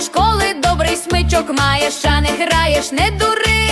школи добрий смичок маєш, а не граєш, не дури.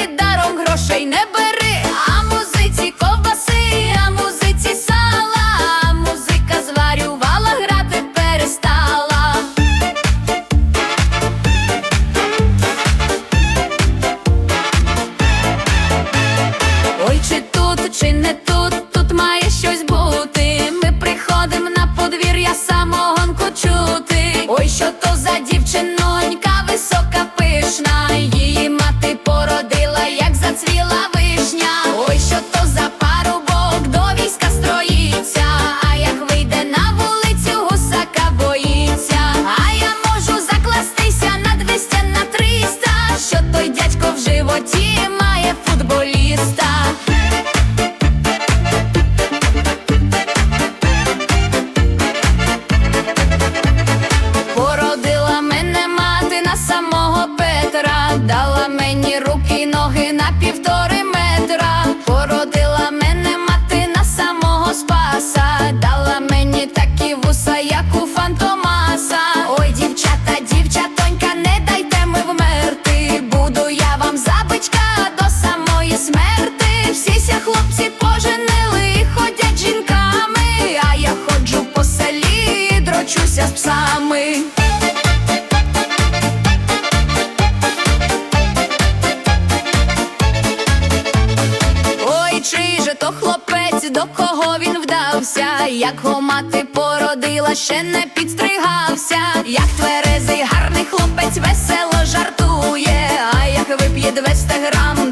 футболіста. злякався, як го мати породила, ще не підстригався, як тверезий гарний хлопець весело жартує, а як вип'є 200 грам